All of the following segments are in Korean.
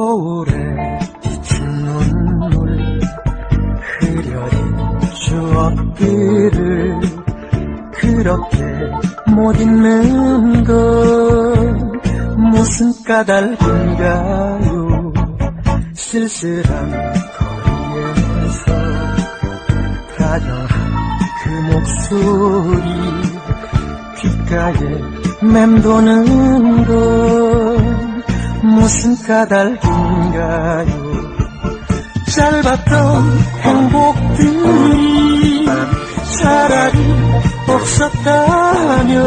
거울에 비친 눈물 흐려진 추억들을 그렇게 못 잊는 건 무슨 까닭인가요? 쓸쓸한 거리에서 다정한 그 목소리 귓가에 맴도는 건 무슨 까닭인가요? 짧았던 행복들이 차라리 없었다면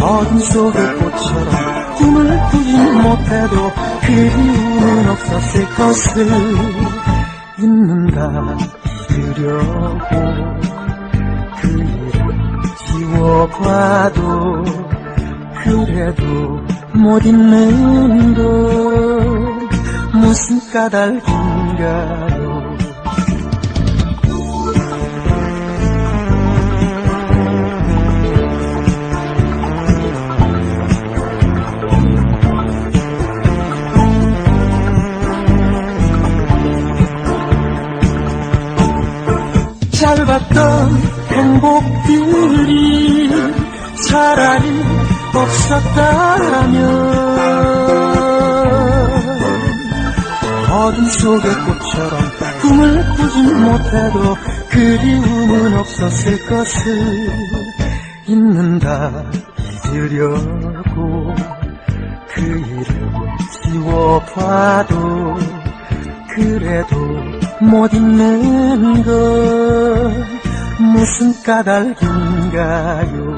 어둠 속의 꽃처럼 꿈을 꾸지 못해도 그리움은 없었을 것을 잊는다 잊으려고 그 일을 지워봐도 그래도 못 잊는 건 무슨 까닭인가요? 짧았던 행복들이 차라리 없었다면 어둠 속의 꽃처럼 꿈을 꾸지 못해도 그리움은 없었을 것을 잊는다 잊으려고 그 일을 지워봐도 그래도 못 잊는 건 무슨 까닭인가요